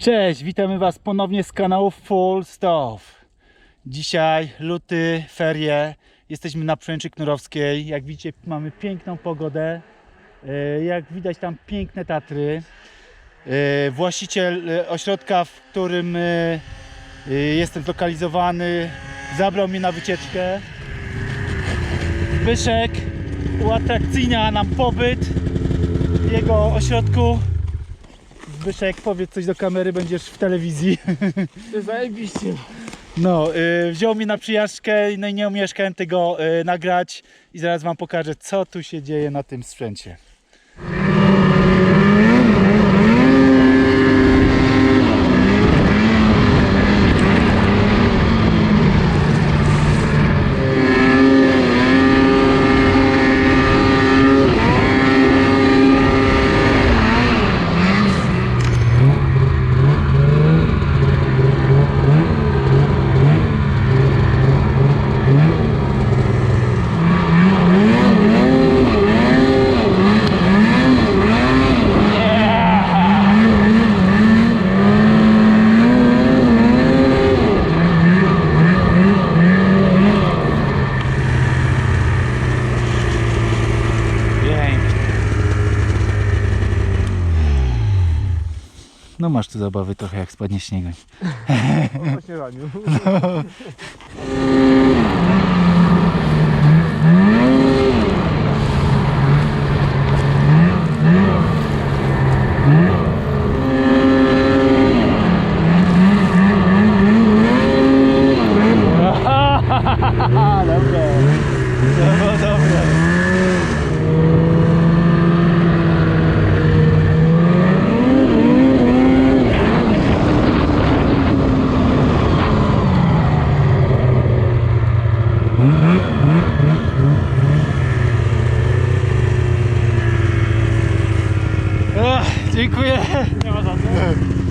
Cześć, witamy Was ponownie z kanału Full Stuff. Dzisiaj luty, ferie, jesteśmy na Przęczy Knurowskiej. Jak widzicie mamy piękną pogodę, E, jak widać tam piękne Tatry. E, Właściciel e, ośrodka, w którym jestem zlokalizowany, zabrał mnie na wycieczkę. Zbyszek uatrakcyjnia nam pobyt w jego ośrodku. Zbyszek, powiedz coś do kamery, będziesz w telewizji. Zajebiście. No, y, wziął mnie na przyjażdżkę, no i nie umieszkałem tego y, nagrać i zaraz wam pokażę, co tu się dzieje na tym sprzęcie. No masz tu zabawy trochę jak spadnie śnieg. Po śniadaniu. Dobre. Dziękuję. Nie ma za co.